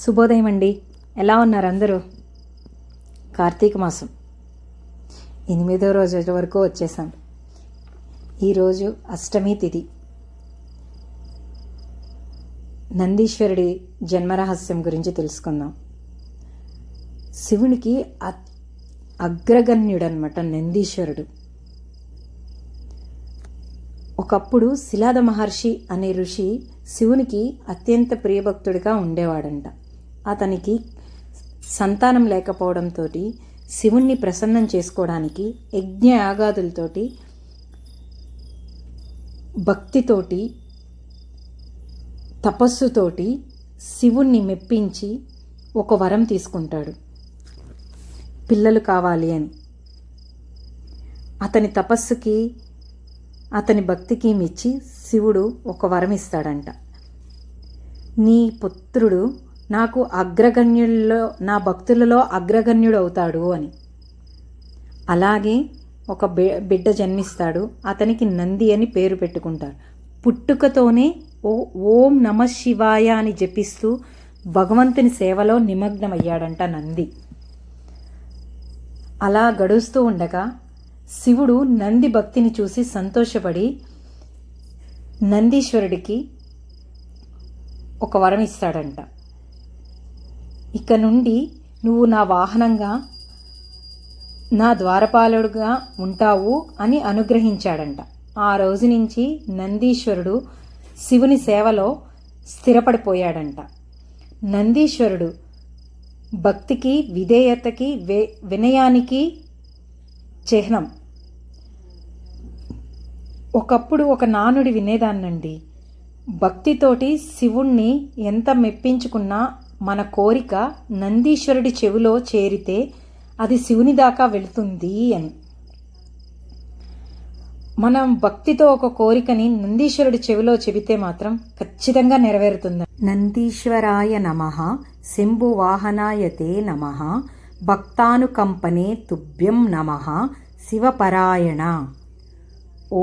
శుభోదయం అండి. ఎలా ఉన్నారు అందరూ? కార్తీక మాసం. ఎనిమిదో రోజు వరకు వచ్చేసాం. ఈరోజు అష్టమి తిథి. నందీశ్వరుడి జన్మరహస్యం గురించి తెలుసుకుందాం. శివునికి అ- అగ్రగణ్యుడనమాట నందీశ్వరుడు. ఒకప్పుడు శిలాద మహర్షి అనే ఋషి శివునికి అత్యంత ప్రియభక్తుడిగా ఉండేవాడంట. అతనికి సంతానం లేకపోవడంతో శివుణ్ణి ప్రసన్నం చేసుకోవడానికి యజ్ఞ యాగాదులతోటి భక్తితోటి తపస్సుతోటి శివుణ్ణి మెప్పించి ఒక వరం తీసుకుంటాడు. పిల్లలు కావాలి అని. అతని తపస్సుకి అతని భక్తికి మెచ్చి శివుడు ఒక వరం ఇస్తాడంట. నీ పుత్రుడు నాకు అగ్రగణ్యుల్లో నా భక్తులలో అగ్రగణ్యుడు అవుతాడు అని. అలాగే ఒక బిడ్డ జన్మిస్తాడు అతనికి నంది అని పేరు పెట్టుకుంటారు పుట్టుకతోనే ఓ ఓం నమ శివాయ అని జపిస్తూ భగవంతుని సేవలో నిమగ్నమయ్యాడంట నంది. అలా గడుస్తూ ఉండగా శివుడు నంది భక్తిని చూసి సంతోషపడి నందీశ్వరుడికి ఒక వరం ఇస్తాడంట. ఇక నుండి నువ్వు నా వాహనంగా నా ద్వారపాలుడుగా ఉంటావు అని అనుగ్రహించాడంట. ఆ రోజు నుంచి నందీశ్వరుడు శివుని సేవలో స్థిరపడిపోయాడంట. నందీశ్వరుడు భక్తికి విధేయతకి వే వినయానికి చిహ్నం. ఒకప్పుడు ఒక నానుడి వినేదాన్నండి. భక్తితోటి శివుణ్ణి ఎంత మెప్పించుకున్నా మన కోరిక నందీశ్వరుడి చెవిలో చేరితే అది శివుని దాకా వెళుతుంది అని. మనం భక్తితో ఒక కోరికని నందీశ్వరుడి చెవిలో చెబితే మాత్రం ఖచ్చితంగా నెరవేరుతుంది. నందీశ్వరాయ నమ శంభు వాహనాయతే నమ భక్తానుకంపనే తుభ్యం నమ శివపరాయణ. ఓ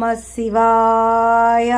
నమ శివాయ